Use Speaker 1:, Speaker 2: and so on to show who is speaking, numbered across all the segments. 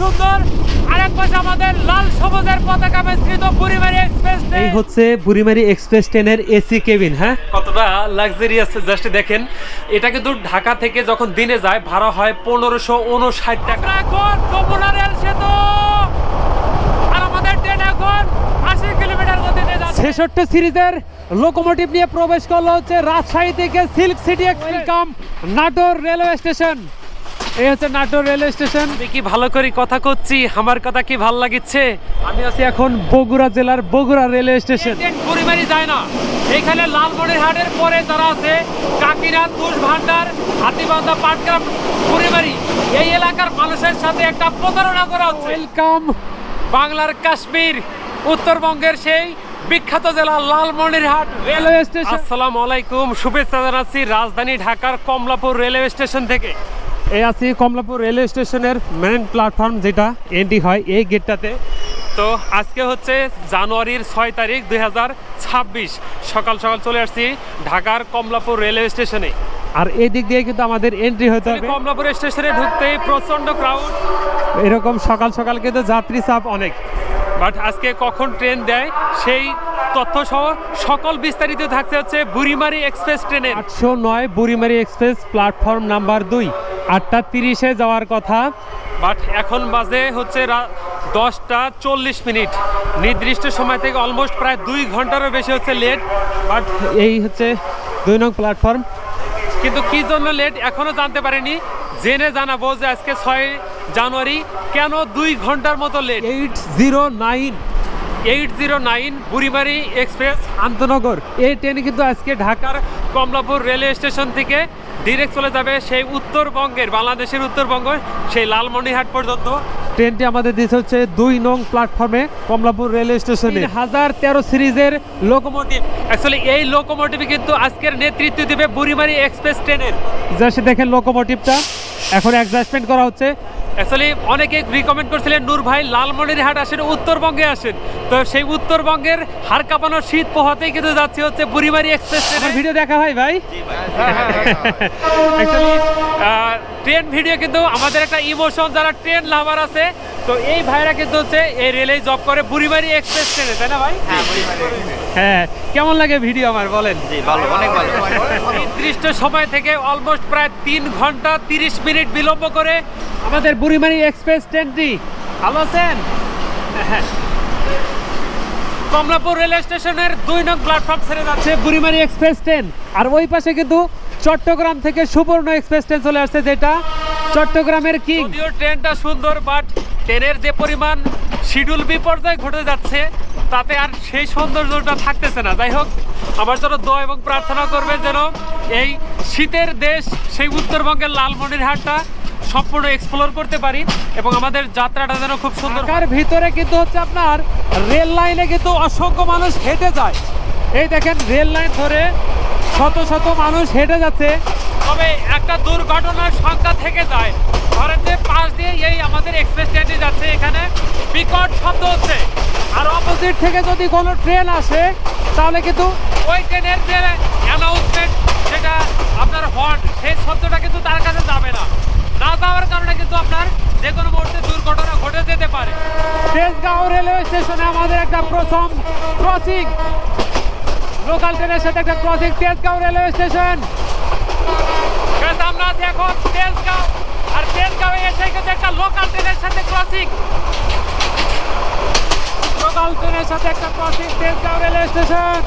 Speaker 1: সুন্দর। আরেক পাশে আমাদের লাল সবুজের পতাকা মিশ্রিত বুড়িমারি এক্সপ্রেস
Speaker 2: এই হচ্ছে বুড়িমারি এক্সপ্রেস ট্রেনের এসি কেবিন হ্যাঁ? কতটা লাক্সারিয়াস জাস্ট দেখেন। এটা কিন্তু ঢাকা থেকে যখন দিনে যায় ভাড়া হয় পনেরোশো উনষাট টাকা।
Speaker 1: এখন যমুনা রেল সেতু? আর আমাদের ট্রেন এখন আশি কিলোমিটার গতিতে যাচ্ছে।
Speaker 2: ছেষট্টি সিরিজের লোকোমোটিভ নিয়ে প্রবেশ করল হচ্ছে রাজশাহী থেকে silk city welcome Natore railway station. এই হচ্ছে নাটোর রেলওয়ে স্টেশন। কি ভালো করে কথা করছি আমার কথা কি ভালো লাগিচ্ছে? আমি আছি এখন বগুড়া জেলার বগুড়া রেলওয়ে স্টেশন।
Speaker 1: ট্রেন যায় না। এখানে লালমনিরহাটের পরে যারা আছে কাকিনা তুষ ভান্ডার হাতিবান্ধা পাটগ্রাম বুড়িমারি এই এলাকার মানুষের সাথে একটা প্রতারণা করা হচ্ছে।
Speaker 2: ওয়েলকাম।
Speaker 1: বাংলার কাশ্মীর উত্তরবঙ্গের সেই বিখ্যাত জেলা লালমনিরহাট।
Speaker 2: Railway station.
Speaker 1: আসসালামু আলাইকুম। শুভেচ্ছা জানাচ্ছি রাজধানী ঢাকার কমলাপুর রেলওয়ে স্টেশন থেকে।
Speaker 2: এই আছি কমলাপুর রেলওয়ে স্টেশনের মেন প্ল্যাটফর্ম যেটা এন্ট্রি হয় এই গেটটাতে
Speaker 1: তো আজকে হচ্ছে জানুয়ারির ছয় তারিখ দুই হাজার ছাব্বিশ। সকাল সকাল চলে আসছি ঢাকার কমলাপুর রেলওয়ে স্টেশনে
Speaker 2: আর এই দিক দিয়ে কিন্তু আমাদের এন্ট্রি হতে হবে।
Speaker 1: কমলাপুর স্টেশনে ঢুকতেই প্রচণ্ড ক্রাউড
Speaker 2: এরকম সকাল সকাল কিন্তু যাত্রী চাপ অনেক।
Speaker 1: বাট আজকে কখন ট্রেন দেয় সেই তথ্য সহ সকল বিস্তারিত থাকতে হচ্ছে বুড়িমারি এক্সপ্রেস ট্রেনের
Speaker 2: আটশো নয় বুড়িমারি এক্সপ্রেস প্ল্যাটফর্ম নাম্বার দুই। আটটা তিরিশে যাওয়ার কথা।
Speaker 1: বাট এখন বাজে হচ্ছে দশটা চল্লিশ মিনিট। নির্দিষ্ট সময় থেকে অলমোস্ট প্রায় দুই ঘন্টারও বেশি হচ্ছে লেট বাট
Speaker 2: এই হচ্ছে দুই নং প্ল্যাটফর্ম
Speaker 1: কিন্তু কি জন্য লেট এখনও জানতে পারিনি। জেনে জানাব যে আজকে ছয় জানুয়ারি কেন দুই ঘণ্টার মতো late
Speaker 2: eight zero nine
Speaker 1: eight zero nine Burimari express
Speaker 2: আন্তনগর এই ট্রেন কিন্তু আজকে ঢাকার
Speaker 1: কমলাপুর রেলওয়ে স্টেশন থেকে ডিরেক্ট চলে যাবে সেই উত্তরবঙ্গের, বাংলাদেশের উত্তরবঙ্গ, সেই লালমনিরহাট পর্যন্ত।
Speaker 2: ট্রেনটি আমাদের দিচ্ছে হচ্ছে দুই নং প্ল্যাটফর্মে কমলাপুর রেলওয়ে স্টেশনে। হাজার তেরো সিরিজের লোকোমোটিভ
Speaker 1: অ্যাকচুয়ালি এই লোকোমোটিভ কিন্তু আজকের নেতৃত্ব দেবে বুড়িমারি এক্সপ্রেস ট্রেনের।
Speaker 2: যা সে দেখেন লোকোমোটিভটা এখন অ্যাডজাস্টমেন্ট করা হচ্ছে।
Speaker 1: অ্যাকচুয়ালি অনেকে রিকমেন্ড করছিলেন নূর ভাই লালমনিরহাট আসেন উত্তরবঙ্গে আসেন। তো সেই উত্তরবঙ্গের হার কাঁপানো শীত পোহাতেই কিন্তু যাচ্ছে হচ্ছে বুড়িবাড়ি এক্সপ্রেস
Speaker 2: ভিডিও দেখা হয় ভাই?
Speaker 1: অ্যাকচুয়ালি ট্রেন ভিডিও কিন্তু আমাদের একটা ইমোশন যারা ট্রেন লাভার আছে তো এই ভাইরা কিন্তু হচ্ছে এই রেলে জব করে বুড়িমারি এক্সপ্রেস ট্রেনে তাই না ভাই?
Speaker 2: হ্যাঁ কেমন লাগে ভিডিও আমার বলেন?
Speaker 3: জি ভালো অনেক ভালো।
Speaker 1: নির্দিষ্ট সময় থেকে অলমোস্ট প্রায় তিন ঘণ্টা তিরিশ মিনিট বিলম্ব করে
Speaker 2: আমাদের বুড়িমারি এক্সপ্রেস ট্রেনটি
Speaker 1: ভালো আছেন? কমলাপুর রেলওয়ে স্টেশনের দুই নং প্ল্যাটফর্ম ছেড়ে যাচ্ছে
Speaker 2: বুড়িমারি এক্সপ্রেস ট্রেন আর ওই পাশে কিন্তু চট্টগ্রাম থেকে সুবর্ণ এক্সপ্রেস ট্রেন চলে আসছে যেটা চট্টগ্রামের কিং।
Speaker 1: ট্রেনটা সুন্দর বাট ট্রেনের যে পরিমাণ শিডিউল বিপর্যয় ঘটে যাচ্ছে তাতে আর সেই সৌন্দর্যটা থাকতেছে না। যাই হোক আমার জন্য দোয়া এবং প্রার্থনা করবে যেন এই শীতের দেশ সেই উত্তরবঙ্গের লালমনিরহাটটা সম্পূর্ণ এক্সপ্লোর করতে পারি এবং আমাদের যাত্রাটা যেন খুব সুন্দর।
Speaker 2: ঢাকার ভিতরে কিন্তু হচ্ছে আপনার রেল লাইনে কিন্তু অসংখ্য মানুষ হেঁটে যায়। এই দেখেন রেল লাইন ধরে শত শত মানুষ হেঁটে যাচ্ছে।
Speaker 1: তবে একটা দুর্ঘটনার সংখ্যা থেকে যায়। ধরেন যে পাশ দিয়ে এই আমাদের এক্সপ্রেস ট্রেনটি যাচ্ছে এখানে বিকট শব্দ হচ্ছে।
Speaker 2: আর অপোজিট থেকে যদি কোনো ট্রেন আসে তাহলে কিন্তু
Speaker 1: ওই ট্রেনের যে অ্যানাউন্সমেন্ট সেটা আপনার হর্ন সেই শব্দটা কিন্তু তার কাছে যাবে না। না যাওয়ার কারণে কিন্তু আপনার যে কোনো মুহূর্তে দুর্ঘটনা ঘটে যেতে পারে।
Speaker 2: তেজগাঁও রেলওয়ে স্টেশনে আমাদের একটা প্রথম ক্রসিং লোকাল ট্রেনের সাথে একটা ক্রসিং তেজগাঁও রেলওয়ে স্টেশন
Speaker 1: আমরা আছি এখন তেজগাঁও। আর তেজগাঁওয়ে এসে কিন্তু একটা লোকাল ট্রেনের সাথে ক্রসিং
Speaker 2: লোকাল ট্রেনের সাথে একটা ক্রসিং তেজগাঁও রেলওয়ে স্টেশন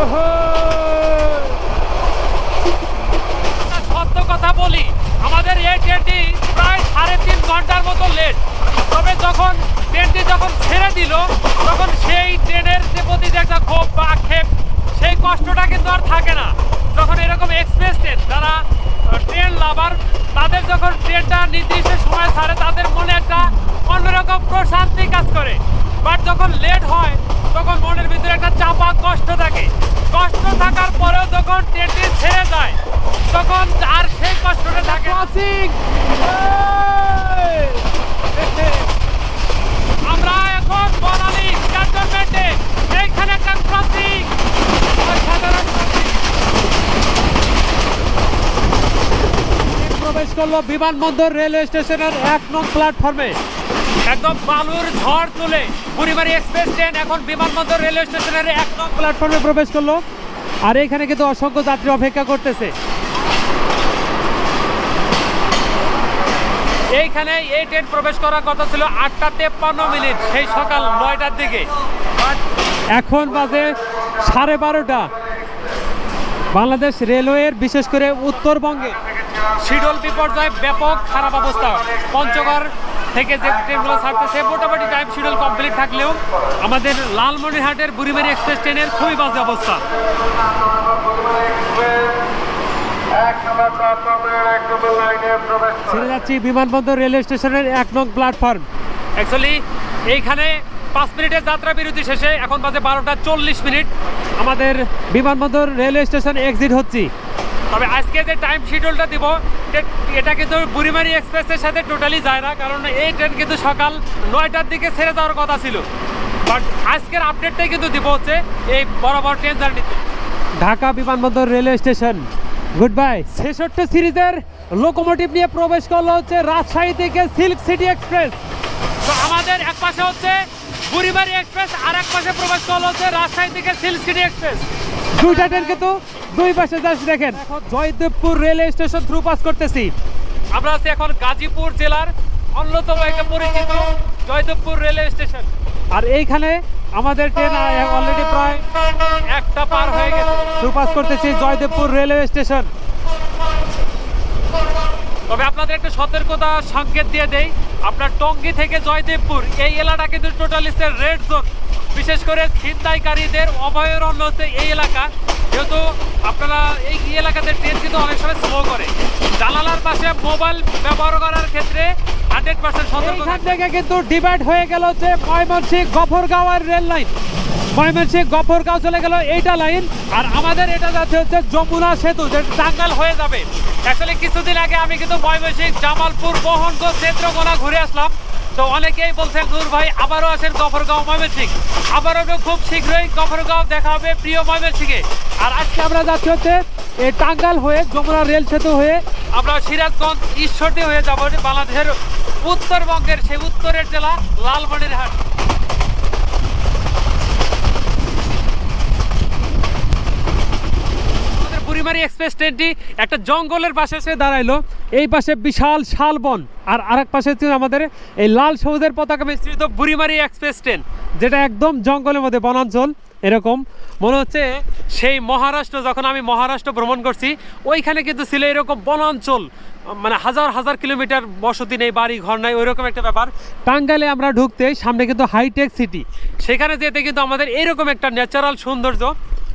Speaker 2: ওহো!
Speaker 1: সত্য কথা বলি। আমাদের এই ট্রেনটি প্রায় সাড়ে তিন ঘণ্টার মতো লেট তবে যখন ট্রেনটি যখন ছেড়ে দিল, তখন সেই ট্রেনের যে প্রতি যে একটা ক্ষোভ বা আক্ষেপ, সেই কষ্টটা কিন্তু আর থাকে না। যখন এরকম এক্সপ্রেস ট্রেন যারা ট্রেন লাভার তাদের যখন ট্রেনটা নির্দিষ্ট সময় ছাড়ে, তাদের মনে একটা অন্যরকম প্রশান্তি কাজ করে। বাট যখন লেট হয়, তখন মনের ভিতরে একটা চাপা কষ্ট থাকে। কষ্ট থাকার পরেও যখন ট্রেনটি ছেড়ে যায় তখন আর সেই কষ্টটা থাকে আমরা এখন বনানী ক্যান্টনমেন্টে এইখানে একটা ক্রসিং crossing।
Speaker 2: প্রবেশ করল বিমানবন্দর রেলওয়ে স্টেশনের এক নং প্ল্যাটফর্মে
Speaker 1: একদম বালুর ঝড় তুলে বুড়িমারি এক্সপ্রেস ট্রেন এখন বিমানবন্দর রেলওয়ে স্টেশনের এক নং
Speaker 2: প্ল্যাটফর্মে প্রবেশ করল। আর এখানে কিন্তু অসংখ্য যাত্রী অপেক্ষা করতেছে।
Speaker 1: এইখানে এই ট্রেন প্রবেশ করার কথা ছিল আটটা তেপ্পান্ন মিনিট, সেই সকাল নয়টার দিকে।
Speaker 2: এখন বাজে সাড়ে বারোটা। বাংলাদেশ রেলওয়ের বিশেষ করে উত্তরবঙ্গে
Speaker 1: শিডল বিপর্যয় ব্যাপক খারাপ অবস্থা। পঞ্চগড় থেকে যে ট্রেনগুলো ছাড়তেছে মোটামুটি টাইম শিডিউল কমপ্লিট থাকলেও আমাদের লালমনিরহাটের বুড়িমারি এক্সপ্রেস ট্রেনের খুবই বাজে অবস্থা।
Speaker 2: ছেড়ে যাচ্ছি বিমানবন্দর রেলওয়ে স্টেশনের এক নং প্ল্যাটফর্ম
Speaker 1: অ্যাকচুয়ালি এইখানে পাঁচ মিনিটের যাত্রা বিরতি শেষে এখন বাজে বারোটা চল্লিশ মিনিট।
Speaker 2: আমাদের বিমানবন্দর রেলওয়ে স্টেশন এক্সিট হচ্ছি।
Speaker 1: তবে আজকে যে টাইম শিডিউলটা দিব এটা কিন্তু বুড়িমারি এক্সপ্রেসের সাথে টোটালি যায় না কারণ এই ট্রেন কিন্তু সকাল নয়টার দিকে ছেড়ে যাওয়ার কথা ছিল। বাট আজকের আপডেটটাই কিন্তু দিব হচ্ছে এই বরাবর ট্রেন জার্নিতে
Speaker 2: ঢাকা বিমানবন্দর রেলওয়ে স্টেশন গুড বাই ছেষট্টি সিরিজের লোকোমোটিভ নিয়ে প্রবেশ করল হচ্ছে রাজশাহী থেকে সিল্ক সিটি এক্সপ্রেস
Speaker 1: তো আমাদের এক পাশে হচ্ছে বুড়িমারি এক্সপ্রেস আর এক পাশে প্রবেশ করল হচ্ছে রাজশাহী থেকে সিল্ক সিটি এক্সপ্রেস
Speaker 2: দুইটা ট্রেন কিন্তু দুই পাশে যাচ্ছে দেখেন এখন Joydebpur railway station through pass করতেছি।
Speaker 1: আমরা আছি এখন গাজীপুর জেলার অন্যতম একটা পরিচিত জয়দেবপুর রেলওয়ে স্টেশন।
Speaker 2: আর এইখানে আমাদের ট্রেন অলরেডি প্রায়
Speaker 1: একটা পার হয়ে গেছে।
Speaker 2: থ্রু পাস করতেছি জয়দেবপুর রেলওয়ে স্টেশন।
Speaker 1: তবে আপনাদের একটা সতর্কতা সংকেত দিয়ে দেই আপনার টঙ্গী থেকে জয়দেবপুর এই এলাকা কিন্তু টোটালি রেড জোন বিশেষ করে ছিনতাইকারীদের অভয়ারণ্য হচ্ছে এই এলাকা। যেহেতু আপনারা এই এলাকাতে ট্রেন কিন্তু অনেক সময় স্লো করে। জানালার পাশে মোবাইল ব্যবহার করার ক্ষেত্রে হান্ড্রেড পার্সেন্ট সতর্ক
Speaker 2: থেকে কিন্তু ডিভাইড হয়ে গেল হচ্ছে ময়মনসিংহ গফরগাঁও আর রেল লাইন ময়মনসিংহ গফরগাঁও চলে গেল এইটা লাইন আর আমাদের এটা যাচ্ছে হচ্ছে যমুনা সেতু যেটা
Speaker 1: টাঙ্গাল হয়ে যাবে। অ্যাকচুয়ালি কিছুদিন আগে আমি কিন্তু ময়মনসিংহ, জামালপুর মোহনগঞ্জ নেত্রকোনা ঘুরে আসলাম। তো অনেকেই বলছেন, দূর ভাই, আবারও আছেন গফরগাঁও ময়মনসিং আবারও খুব শীঘ্রই গফরগাঁও দেখা হবে প্রিয় ময়মনসিংহে। আর আজকে
Speaker 2: আমরা যাচ্ছি হচ্ছে টাঙ্গাল হয়ে যমুনা রেল সেতু হয়ে
Speaker 1: আমরা সিরাজগঞ্জ ঈশ্বরটি হয়ে যাব বাংলাদেশের উত্তরবঙ্গের সেই উত্তরের জেলা লালমনিরহাট। আমাদের এক্সপ্রেস ট্রেনটি একটা জঙ্গলের পাশে এসে
Speaker 2: দাঁড়াইলো। এই পাশে বিশাল শালবন আর আরেক পাশে হচ্ছে আমাদের এই লাল সবুজের পতাকা মিশ্রিত
Speaker 1: বুড়িমারি এক্সপ্রেস ট্রেন,
Speaker 2: যেটা একদম জঙ্গলের মধ্যে বনাঞ্চল, এরকম। মনে হচ্ছে
Speaker 1: সেই মহারাষ্ট্র, যখন আমি মহারাষ্ট্র ভ্রমণ করছি, ওইখানে কিন্তু ছিল এরকম বনাঞ্চল। মানে হাজার হাজার কিলোমিটার বসতি নেই বাড়ি ঘর নাই, ওইরকম একটা ব্যাপার।
Speaker 2: টাঙ্গাইলে আমরা ঢুকতে সামনে কিন্তু হাইটেক সিটি
Speaker 1: সেখানে যেতে কিন্তু আমাদের এরকম একটা ন্যাচারাল সৌন্দর্য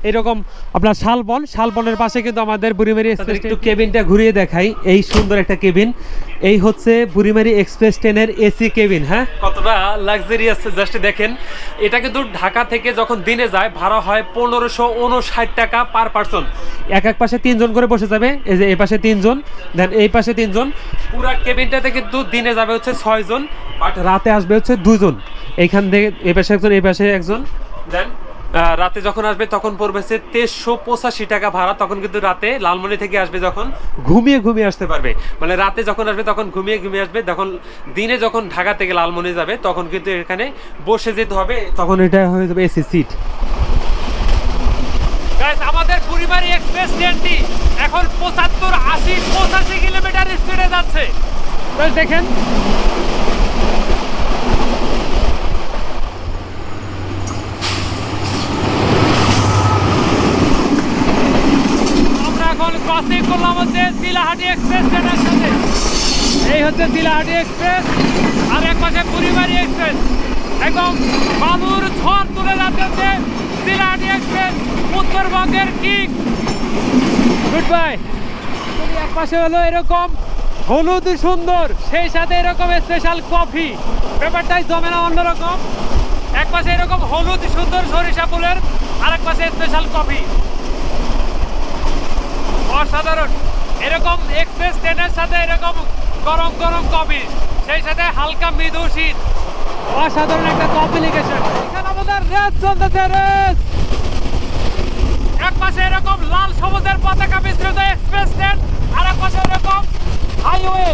Speaker 2: এরকম আপনার শালবন শালবনের পাশে কিন্তু আমাদের বুড়িমারি এক্সপ্রেস একটু কেবিনটা ঘুরিয়ে দেখাই এই সুন্দর একটা কেবিন। এই হচ্ছে বুড়িমারি এক্সপ্রেস ট্রেনের এসি কেবিন হ্যাঁ?
Speaker 1: কতটা লাক্সারিয়াস জাস্ট দেখেন। এটা কিন্তু ঢাকা থেকে যখন দিনে যায় ভাড়া হয় পনেরোশো উনষাট টাকা পার পার্সন
Speaker 2: এক এক পাশে তিনজন করে বসে যাবে এই যে এই পাশে তিনজন দেন এই পাশে তিনজন।
Speaker 1: পুরা কেবিনটাতে কিন্তু দিনে যাবে হচ্ছে ছয়জন
Speaker 2: বাট রাতে আসবে হচ্ছে দুজন। এইখান থেকে এই পাশে একজন এই পাশে একজন।
Speaker 1: দেন রাতে যখন আসবে, তখন পড়বে হচ্ছে তেইশশো পঁচাশি টাকা ভাড়া। তখন কিন্তু রাতে লালমনি থেকে আসবে যখন
Speaker 2: ঘুমিয়ে ঘুমিয়ে আসতে পারবে।
Speaker 1: মানে রাতে যখন আসবে, তখন ঘুমিয়ে ঘুমিয়ে আসবে। তখন দিনে যখন ঢাকা থেকে লালমনি যাবে, তখন কিন্তু এখানে বসে যেতে হবে।
Speaker 2: তখন এটা হয়ে যাবে এসি সিট।
Speaker 1: আমাদের বুড়িমারি এক্সপ্রেস ট্রেনটি এখন পঁচাত্তর আশি পঁচাশি কিলোমিটার স্পিডে যাচ্ছে।
Speaker 2: দেখেন
Speaker 1: আমরা এখন ক্রসিং করলাম হচ্ছে চিলাহাটি এক্সপ্রেস ট্রেনের সাথে
Speaker 2: এই হচ্ছে দিলাহাটি এক্সপ্রেস
Speaker 1: আর এক পাশে বুড়িমারি এক্সপ্রেস। একদম বালুর ঝড় তুলে যাচ্ছে চিলাহাটি এক্সপ্রেস, উত্তরবঙ্গের কিং।
Speaker 2: গুড বাই এক পাশে হলো এরকম হলুদ সুন্দর, সেই সাথে এরকম স্পেশাল কফি ব্যাপারটাই জমে না অন্যরকম।
Speaker 1: এক পাশে এরকম হলুদ সুন্দর সরিষা ফুলের আর এক পাশে স্পেশাল কফি অসাধারণ। এরকম এক্সপ্রেস ট্রেনের সাথে এরকম গরম গরম কফি। সেই সাথে হালকা মৃদু শীত।
Speaker 2: অসাধারণ একটা কমিউনিকেশন এখানে আমাদের রেস চলতেছে রেস
Speaker 1: এক পাশে এরকম লাল সবুজের পতাকা মিশ্রিত এক্সপ্রেস ট্রেন আর এক পাশে এরকম হাইওয়ে,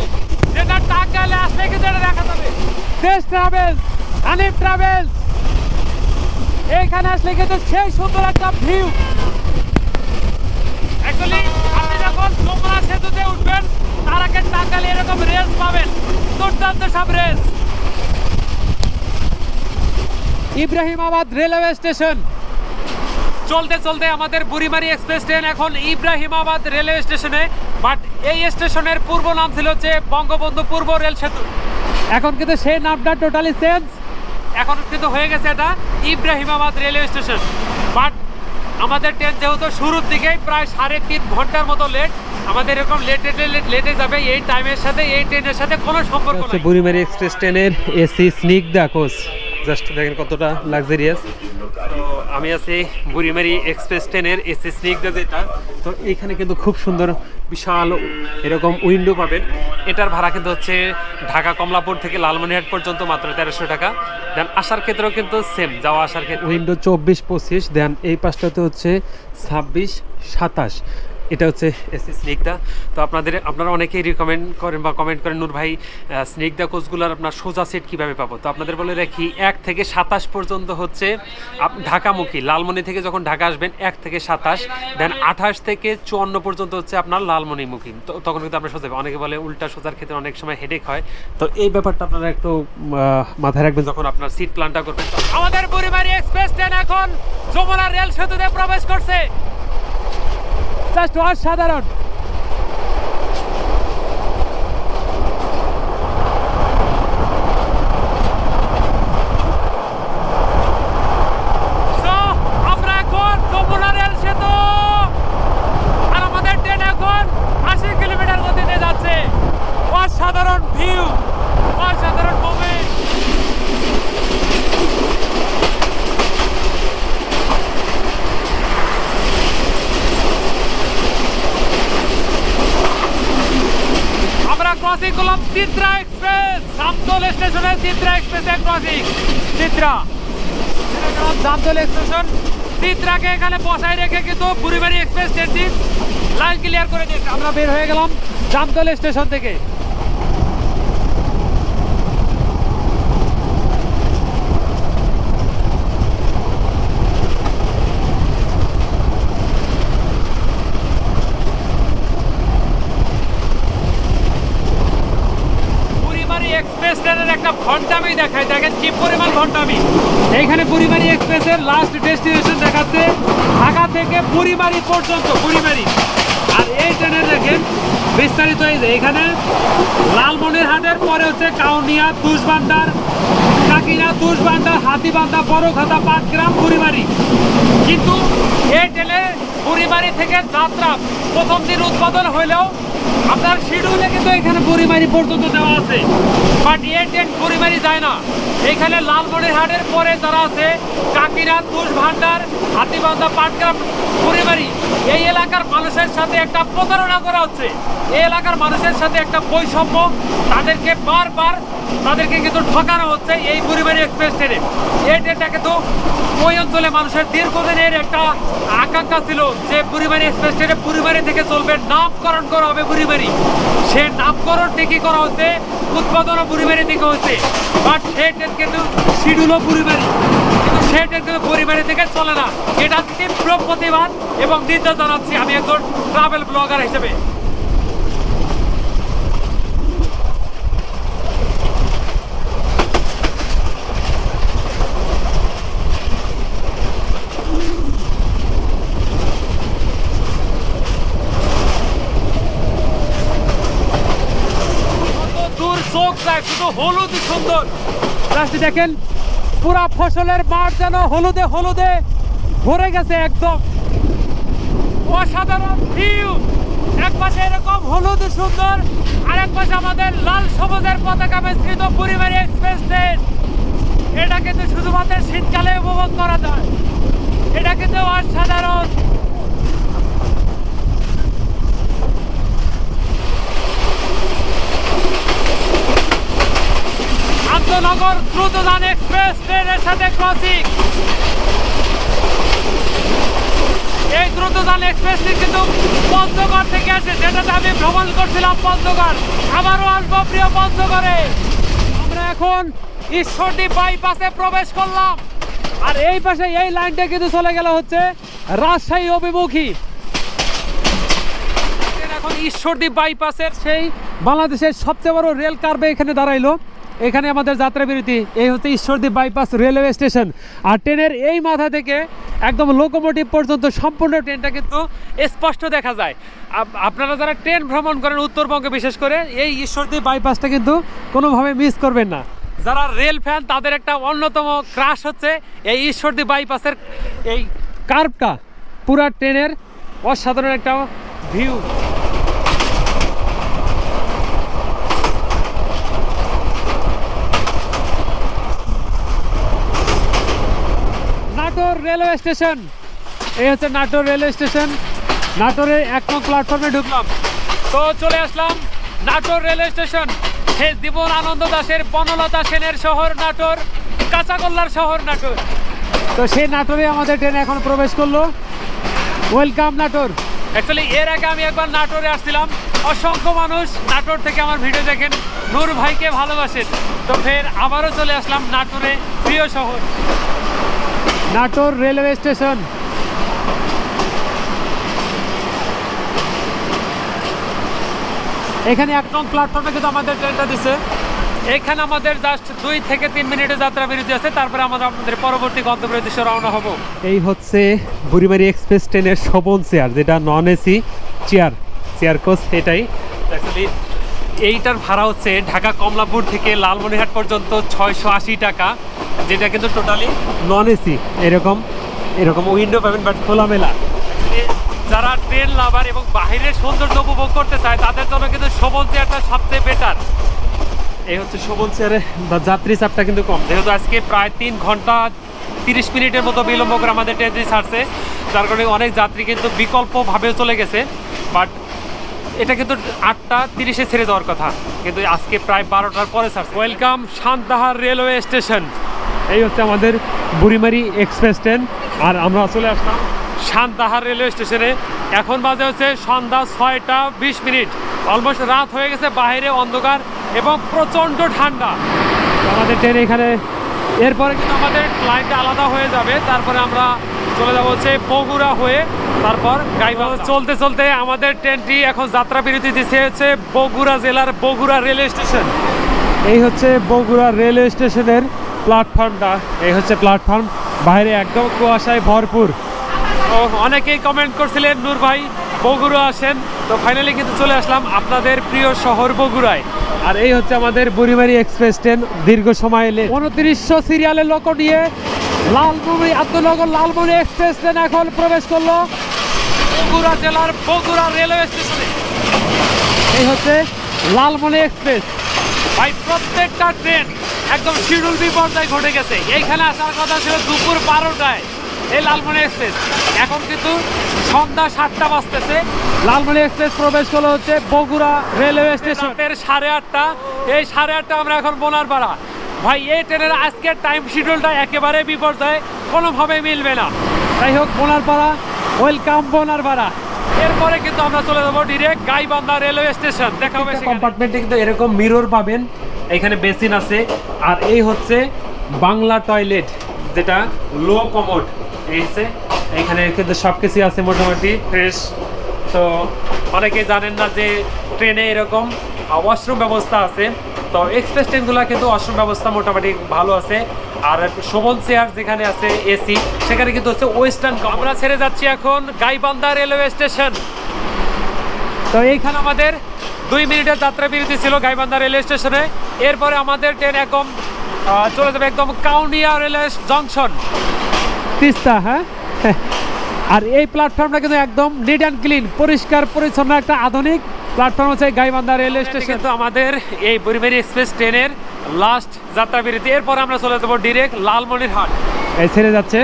Speaker 1: যেটা টাঙ্গাইলে আসলে কিন্তু এটা দেখা যাবে?
Speaker 2: দেশ ট্রাভেলস হানিফ ট্রাভেলস এখানে আসলে কিন্তু সেই সুন্দর একটা ভিউ
Speaker 1: অ্যাকচুয়ালি আপনি যখন যমুনা সেতুতে উঠবেন তার আগে টাঙ্গাইলে এরকম রেস পাবেন। দুর্দান্ত সব রেস।
Speaker 2: Ibrahimabad railway station.
Speaker 1: চলতে চলতে আমাদের বুড়িমারি এক্সপ্রেস ট্রেন এখন ইব্রাহিমাবাদ রেলওয়ে স্টেশনে। বাট এই স্টেশনের পূর্ব নাম ছিল হচ্ছে বঙ্গবন্ধু পূর্ব রেল সেতু।
Speaker 2: এখন কিন্তু সেই নামটা টোটালি চেঞ্জ
Speaker 1: এখন কিন্তু হয়ে গেছে এটা ইব্রাহিমাবাদ রেলওয়ে স্টেশন। বাট আমাদের ট্রেন যেহেতু শুরুর দিকেই প্রায় সাড়ে তিন ঘণ্টার মতো লেট আমাদের এরকম লেটে লেটে যাবে এই টাইমের সাথে এই ট্রেনের সাথে কোনো সম্পর্ক নেই।
Speaker 2: বুড়িমারি এক্সপ্রেস ট্রেনের এসি স্নিগ্ধা কোচ। জাস্ট দেখেন কতটা লাক্সারিয়াস তো আমি আছি বুড়িমারি এক্সপ্রেস ট্রেনের এসি স্নিগ্ধা যেটা। তো এখানে কিন্তু খুব সুন্দর বিশাল এরকম উইন্ডো পাবেন। এটার ভাড়া কিন্তু হচ্ছে ঢাকা কমলাপুর থেকে লালমনিরহাট পর্যন্ত মাত্র তেরোশো টাকা। দেন আসার ক্ষেত্রেও কিন্তু সেম যাওয়া আসার ক্ষেত্রে। উইন্ডো চব্বিশ পঁচিশ দেন এই পাশটাতে হচ্ছে ছাব্বিশ সাতাশ। এটা হচ্ছে এসি স্নিগ্ধা তো আপনাদের, আপনারা অনেকেই রিকমেন্ড করেন বা কমেন্ট করেন, নূর ভাই স্নিগ্ধা কোচগুলোর আপনার সোজা সিট কীভাবে পাবো? তো আপনাদের বলে রাখি, এক থেকে সাতাশ পর্যন্ত হচ্ছে ঢাকামুখী। লালমনি থেকে যখন ঢাকা আসবেন, এক থেকে সাতাশ দেন আঠাশ থেকে চুয়ান্ন পর্যন্ত হচ্ছে আপনার লালমনিমুখী। তো তখন কিন্তু আপনার সোজা অনেকে বলে উল্টা সোজার ক্ষেত্রে অনেক সময় হেডেক হয়। তো এই ব্যাপারটা আপনারা একটু মাথায় রাখবেন যখন আপনার সিট প্ল্যানটা করবেন।
Speaker 1: আমাদের বুড়িমারি এক্সপ্রেস ট্রেন এখন যমুনা রেল সেতুতে প্রবেশ করছে।
Speaker 2: জাস্ট অসাধারণ
Speaker 1: So, আমরা এখন যমুনা রেল সেতু আর আমাদের ট্রেন এখন আশি কিলোমিটার গতিতে যাচ্ছে অসাধারণ ভিউ অসাধারণ মোমেন্ট আমরা ক্রসিং করলাম চিত্রা এক্সপ্রেস সামতল স্টেশনে চিত্রা এক্সপ্রেসের ক্রসিং চিত্রা জামতল স্টেশন চিত্রাকে এখানে বসায় রেখে কিন্তু বুড়িবাড়ি এক্সপ্রেস ট্রেনটি লাইন ক্লিয়ার করে দিয়েছে।
Speaker 2: আমরা বের হয়ে গেলাম জামতলা স্টেশন থেকে
Speaker 1: বুড়িবাড়ি এক্সপ্রেস ট্রেনের একটা ঘন্টামি দেখায়। দেখেন কি পরিমাণ ঘন্টামি।
Speaker 2: এইখানে বুড়িমারি এক্সপ্রেসের লাস্ট ডেস্টিনেশন দেখাচ্ছে। ঢাকা থেকে বুড়িমারি পর্যন্ত, বুড়িমারি। আর এই ট্রেনের দেখেন, বিস্তারিত এই যে এখানে লালমনিরহাটের পরে হচ্ছে কাউনিয়া তুষবান্ডার কাকিনা তুষবান্ডার হাতিবান্ধা বড়খাতা পাটগ্রাম, বুড়িমারি।
Speaker 1: কিন্তু এই ট্রেনে বুড়িবাড়ি থেকে যাত্রা প্রথম দিন উদ্বোধন হইলেও আপনার শিডিউলে কিন্তু এখানে বুড়িমারি পর্যন্ত দেওয়া আছে। বাট এর বুড়িমারি যায় না। এখানে লালমনির হাটের পরে যারা আছে কাকিরা তুষ ভান্ডার, হাতিবান্ধা, পাটগ্রাম বুড়িমারি এই এলাকার মানুষের সাথে একটা প্রতারণা করা হচ্ছে। এই এলাকার মানুষের সাথে একটা বৈষম্য, তাদেরকে বারবার তাদেরকে কিন্তু ঠকানো হচ্ছে এই বুড়িবাড়ি এক্সপ্রেস ট্রেনে। এই ট্রেনটা কিন্তু ওই অঞ্চলে মানুষের দীর্ঘদিনের একটা আকাঙ্ক্ষা ছিল যে বুড়িবাড়ি এক্সপ্রেস ট্রেনে বুড়িবাড়ি থেকে চলবে। নামকরণ করা হবে বুড়িবাড়ি। সে নামকরণ ঠিকই করা হচ্ছে উৎপাদনও বুড়িবাড়ি থেকে হচ্ছে। বাট সেই ট্রেন কিন্তু শিডিউলও বুড়িবাড়ি। কিন্তু সেই ট্রেন কিন্তু বুড়িবাড়ি থেকে চলে না। এটা তীব্র প্রতিবাদ এবং নিন্দা জানাচ্ছি আমি একজন ট্রাভেল ব্লগার হিসেবে। শুধু হলুদ সুন্দর।
Speaker 2: রাস্তা দেখেন পুরা ফসলের মাঠ যেন হলুদে হলুদে ভরে গেছে একদম।
Speaker 1: অসাধারণ ভিউ এক পাশে এরকম হলুদ সুন্দর আর এক পাশে আমাদের লাল সবুজের পতাকা মিশ্রিত পরিবারী এক্সপ্রেস ট্রেন এটা কিন্তু শুধুমাত্র শীতকালে উপভোগ করা যায়। এটা কিন্তু অসাধারণ। আন্তনগর দ্রুতযান এক্সপ্রেস ট্রেনের সাথে ক্রসিং। এই দ্রুতগান এক্সপ্রেসটি কিন্তু পঞ্চগড় থেকে আসে, যেটাতে আমি ভ্রমণ করছিলাম পঞ্চগড়। আবারও আসব প্রিয় পঞ্চগড়ে। আমরা এখন ঈশ্বরদী বাইপাসে প্রবেশ করলাম।
Speaker 2: আর এই পাশে এই লাইনটা কিন্তু চলে গেল হচ্ছে রাজশাহী অভিমুখী।
Speaker 1: এখন ঈশ্বরদী বাইপাসের
Speaker 2: সেই বাংলাদেশের সবচেয়ে বড় রেল কার্বে এখানে দাঁড়াইলো। এখানে আমাদের যাত্রা বিরতি। এই হচ্ছে ঈশ্বরদী বাইপাস রেলওয়ে স্টেশন আর ট্রেনের এই মাথা থেকে একদম লোকোমোটিভ পর্যন্ত সম্পূর্ণ ট্রেনটা কিন্তু
Speaker 1: স্পষ্ট দেখা যায়। আপনারা যারা ট্রেন ভ্রমণ করেন উত্তরবঙ্গে বিশেষ করে, এই ঈশ্বরদী
Speaker 2: বাইপাসটা কিন্তু কোনোভাবে মিস করবেন না।
Speaker 1: যারা রেল ফ্যান তাদের একটা অন্যতম ক্রাশ হচ্ছে এই ঈশ্বরদী বাইপাসের এই
Speaker 2: কার্ভটা পুরা ট্রেনের অসাধারণ একটা ভিউ নাটোর রেলওয়ে স্টেশন। এই হচ্ছে নাটোর রেলওয়ে স্টেশন। নাটোরের এক নং প্ল্যাটফর্মে ঢুকলাম।
Speaker 1: তো চলে আসলাম নাটোর রেলওয়ে স্টেশন। শেষ জীবন আনন্দ দাসের বনলতা সেনের শহর নাটোর, কাঁচাগোল্লার শহর নাটোর।
Speaker 2: তো সেই নাটোরে আমাদের ট্রেন এখন প্রবেশ করল। ওয়েলকাম নাটোর।
Speaker 1: অ্যাকচুয়ালি এর আগে আমি একবার নাটোরে আসছিলাম। অসংখ্য মানুষ নাটোর থেকে আমার ভিডিও দেখেন। নূর ভাইকে ভালোবাসেন। তো ফের আবারও চলে আসলাম নাটোরে প্রিয় শহর।
Speaker 2: Natore railway station. এখানে এক নং প্ল্যাটফর্মে কিন্তু আমাদের ট্রেনটা দিছে।
Speaker 1: এখানে আমাদের জাস্ট দুই থেকে তিন মিনিটের যাত্রা বিরতি আছে তারপরে আমরা আমাদের পরবর্তী গন্তব্যের উদ্দেশ্যে রওনা হব।
Speaker 2: এই হচ্ছে বুড়িমারি এক্সপ্রেস ট্রেনের শোভন চেয়ার যেটা non AC chair chair coach এটাই।
Speaker 1: অ্যাকচুয়ালি এইটার ভাড়া হচ্ছে ঢাকা কমলাপুর থেকে লালমনিরহাট পর্যন্ত ছয়শো আশি টাকা, যেটা কিন্তু টোটালি
Speaker 2: নন এসি এরকম এরকম উইন্ডো পাবেন বাট খোলামেলা।
Speaker 1: যারা ট্রেন লাভার এবং বাইরের সৌন্দর্য উপভোগ করতে চায়, তাদের জন্য কিন্তু শোভন চেয়ারটা সবচেয়ে বেটার
Speaker 2: এই হচ্ছে শোভন চেয়ারে, বা যাত্রী চাপটা কিন্তু কম।
Speaker 1: যেহেতু আজকে প্রায় তিন ঘণ্টা তিরিশ মিনিটের মতো বিলম্ব করে আমাদের ট্রেনটি ছাড়ছে যার কারণে অনেক যাত্রী কিন্তু বিকল্পভাবে চলে গেছে। বাট এটা কিন্তু আটটা তিরিশে ছেড়ে যাওয়ার কথা। কিন্তু আজকে প্রায় বারোটার পরে sir. Welcome Santahar railway station.
Speaker 2: এই হচ্ছে আমাদের বুড়িমারি এক্সপ্রেস ট্রেন। আর আমরা চলে আসলাম
Speaker 1: শান্তাহার রেলওয়ে স্টেশনে। এখন বাজে হচ্ছে সন্ধ্যা ছয়টা বিশ মিনিট। অলমোস্ট রাত হয়ে গেছে বাইরে অন্ধকার এবং প্রচণ্ড ঠান্ডা।
Speaker 2: আমাদের ট্রেন এখানে
Speaker 1: এরপরে কিন্তু আমাদের ফ্লাইটটা আলাদা হয়ে যাবে। তারপরে আমরা চলে যাব হচ্ছে বগুড়া হয়ে। তারপর গাইবান্ধা। চলতে চলতে আমাদের ট্রেনটি এখন যাত্রা বিরতি দিচ্ছে হচ্ছে বগুড়া জেলার বগুড়া রেলওয়ে স্টেশন।
Speaker 2: এই হচ্ছে বগুড়া রেলওয়ে স্টেশনের প্ল্যাটফর্মটা। এই হচ্ছে প্ল্যাটফর্ম। বাইরে একদম কুয়াশায় ভরপুর।
Speaker 1: তো অনেকেই কমেন্ট করছিলেন নূর ভাই বগুড়া আসেন। তো ফাইনালি কিন্তু চলে আসলাম আপনাদের প্রিয় শহর বগুড়ায়।
Speaker 2: আর এই হচ্ছে আমাদের বুড়িমারি এক্সপ্রেস ট্রেন। দীর্ঘ সময় এলে উনত্রিশশো সিরিয়ালের লোক নিয়ে লালমুড়ি আব্দুলনগর লালমুড়ি এক্সপ্রেস ট্রেন এখন প্রবেশ করল।
Speaker 1: বগুড়া জেলার বগুড়া রেলওয়ে স্টেশনে
Speaker 2: এই হচ্ছে লালমনি এক্সপ্রেস
Speaker 1: ভাই প্রত্যেকটা ট্রেন একদম শিডিউল বিপর্যয় ঘটে গেছে। এইখানে আসার কথা ছিল দুপুর বারোটায় এই লালমনি এক্সপ্রেস এখন কিন্তু সন্ধ্যা সাতটা বাজতেছে।
Speaker 2: লালমনি এক্সপ্রেস প্রবেশ করল হচ্ছে বগুড়া রেলওয়ে স্টেশন
Speaker 1: রাতের সাড়ে আটটা। এই সাড়ে আটটা আমরা এখন বোনার পাড়া ভাই এই ট্রেনের আজকের টাইম শিডিউলটা একেবারে বিপর্যয় কোনোভাবে মিলবে না।
Speaker 2: যাই হোক বোনারপাড়া ওয়েলকাম বোনারপাড়া।
Speaker 1: এরপরে কিন্তু আমরা চলে যাব ডিরেক্ট গাইবান্ধা রেলওয়ে স্টেশন দেখা হবে
Speaker 2: কম্পার্টমেন্টে কিন্তু এরকম মিরর পাবেন। এখানে বেসিন আছে। আর এই হচ্ছে বাংলা টয়লেট যেটা লো কমোড এই হচ্ছে এখানে কিন্তু সব কিছুই আছে মোটামুটি। ফ্রেশ
Speaker 1: তো অনেকেই জানেন না যে ট্রেনে এরকম ওয়াশরুম ব্যবস্থা আছে। তো এক্সপ্রেস ট্রেনগুলো কিন্তু ওয়াশরুম ব্যবস্থা মোটামুটি ভালো আছে। আর শোভন চেয়ার যেখানে আছে এসি সেখানে কিন্তু হচ্ছে ওয়েস্টার্ন আমরা ছেড়ে যাচ্ছি এখন গাইবান্ধা রেলওয়ে স্টেশন তো এইখানে আমাদের দুই মিনিটের যাত্রা বিরতি ছিল গাইবান্ধা রেলওয়ে স্টেশনে এরপরে আমাদের ট্রেন একদম চলে যাবে একদম কাউনিয়া রেলওয়ে জংশন
Speaker 2: তিস্তা হ্যাঁ? আর এই প্ল্যাটফর্মটা কিন্তু একদম নিট অ্যান্ড ক্লিন পরিষ্কার পরিচ্ছন্ন একটা আধুনিক প্ল্যাটফর্ম হচ্ছে গাইবান্ধা রেলওয়ে
Speaker 1: স্টেশন কিন্তু আমাদের এই বুড়িমারি এক্সপ্রেস ট্রেনের লাস্ট যাত্রা বিরতি এরপর আমরা চলে যাব ডিরেক্ট লালমনিরহাট।
Speaker 2: এই ছেড়ে যাচ্ছে।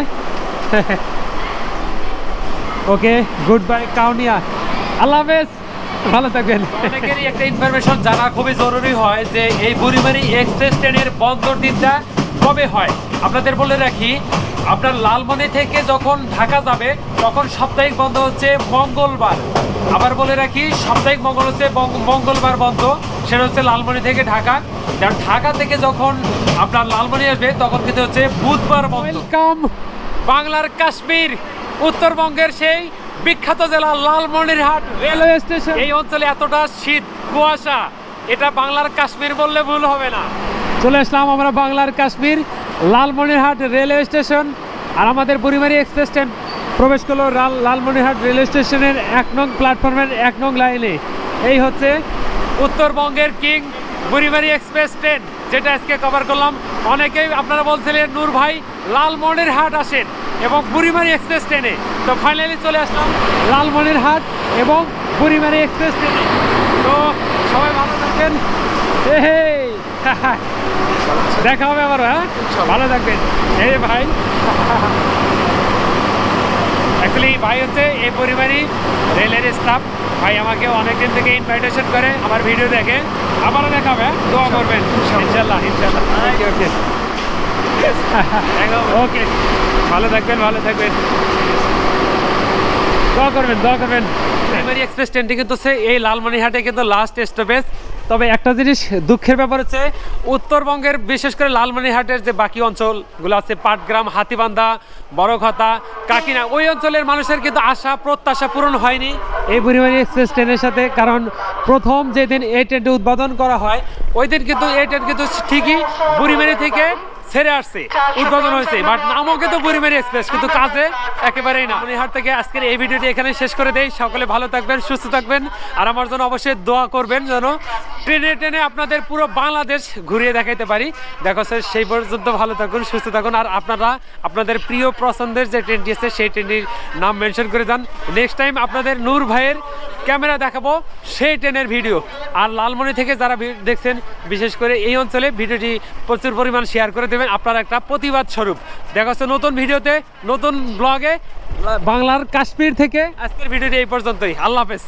Speaker 2: Okay good bye Kaunia. আল্লাহ হাফেজ ভালো থাকবেন।
Speaker 1: অনেকেরই একটা ইনফরমেশন জানা খুবই জরুরি হয় যে এই বুড়িমারি এক্সপ্রেস ট্রেনের বন্দর দিনটা কবে হয়? আপনাদের বলে রাখি আপনার লালমনি থেকে যখন ঢাকা যাবে তখন সাপ্তাহিক বন্ধ হচ্ছে মঙ্গলবার। আবার বলে রাখি সাপ্তাহিক মঙ্গল হচ্ছে মঙ্গলবার বন্ধ সেটা হচ্ছে লালমনি থেকে ঢাকা। কারণ ঢাকা থেকে যখন আপনার লালমনি আসবে তখন কিন্তু হচ্ছে বুধবার ওয়েলকাম। বাংলার কাশ্মীর উত্তরবঙ্গের সেই বিখ্যাত জেলা লালমনিরহাট। Railway station. এই অঞ্চলে এতটা শীত কুয়াশা এটা বাংলার কাশ্মীর বললে ভুল হবে না। চলে আসলাম আমরা বাংলার কাশ্মীর, লালমনিরহাট রেলওয়ে স্টেশন আর আমাদের বুড়িমারি এক্সপ্রেস ট্রেন। প্রবেশ করল লাল লালমনিরহাট রেলওয়ে স্টেশনের এক নং প্ল্যাটফর্মের এক নং লাইনে। এই হচ্ছে উত্তরবঙ্গের কিং বুড়িমারি এক্সপ্রেস ট্রেন, যেটা আজকে কভার করলাম। অনেকেই আপনারা বলছিলেন, নূর ভাই, লালমনিরহাট আসেন এবং বুড়িমারি এক্সপ্রেস ট্রেনে। তো ফাইনালি চলে আসলাম লালমনিরহাট এবং বুড়িমারি এক্সপ্রেস ট্রেনে। তো সবাই ভালো থাকবেন এ হে! দেখা হবে আবার হ্যাঁ? ভালো থাকবেন। এই ভাই। অ্যাকচুয়ালি ভাই হচ্ছে এই পরিবারই রেলের স্টাফ ভাই আমাকে অনেকদিন থেকে ইনভাইটেশন করে আমার ভিডিও দেখে। আবারও দেখা হবে হ্যাঁ? দোয়া করবেন। ইনশাল্লাহ। ইনশাল্লাহ ওকে ওকে ওকে ভালো থাকবেন ভালো থাকবেন। দোয়া করবেন দোয়া করবেন। এক্সপ্রেস ট্রেনটি কিন্তু এই লালমনিরহাটে কিন্তু লাস্ট স্টপেজ তবে একটা জিনিস দুঃখের ব্যাপার হচ্ছে, উত্তরবঙ্গের বিশেষ করে লালমনিরহাটের যে বাকি অঞ্চলগুলো আছে, পাটগ্রাম, হাতিবান্ধা বড়ঘতা কাকিনা, ওই অঞ্চলের মানুষের কিন্তু আশা, প্রত্যাশা পূরণ হয়নি এই বুড়িমারি এক্সপ্রেস ট্রেনের সাথে। কারণ প্রথম যেদিন এই ট্রেনটি উদ্বোধন করা হয়, ওই দিন কিন্তু এই ট্রেন কিন্তু ঠিকই বুড়িমারি থেকে ছেড়ে আসছে। উদ্বোধন হয়েছে। বাট নামও কিন্তু বুড়িমারি এক্সপ্রেস কিন্তু কাজে একেবারেই না। মনিহাট থেকে আজকের এই ভিডিওটি এখানে শেষ করে দেই। সকলে ভালো থাকবেন, সুস্থ থাকবেন। আর আমার জন্য অবশ্যই দোয়া করবেন যেন ট্রেনে ট্রেনে আপনাদের পুরো বাংলাদেশ ঘুরিয়ে দেখাইতে পারি। দেখো স্যার সেই পর্যন্ত ভালো থাকুন, সুস্থ থাকুন। আর আপনারা, আপনাদের প্রিয় পছন্দের যে ট্রেনটি আছে, সেই ট্রেনটির নাম মেনশন করে দেন। নেক্সট টাইম আপনাদের নূর ভাইয়ের ক্যামেরা দেখাবো, সেই ট্রেনের ভিডিও। আর লালমনি থেকে যারা দেখছেন, বিশেষ করে এই অঞ্চলে ভিডিওটি প্রচুর পরিমাণ শেয়ার করে দেবেন আপনার একটা প্রতিবাদ স্বরূপ। দেখা হচ্ছে নতুন ভিডিওতে, নতুন ব্লগে বাংলার কাশ্মীর থেকে। আজকের ভিডিওটি এই পর্যন্তই। আল্লাহ হাফেজ।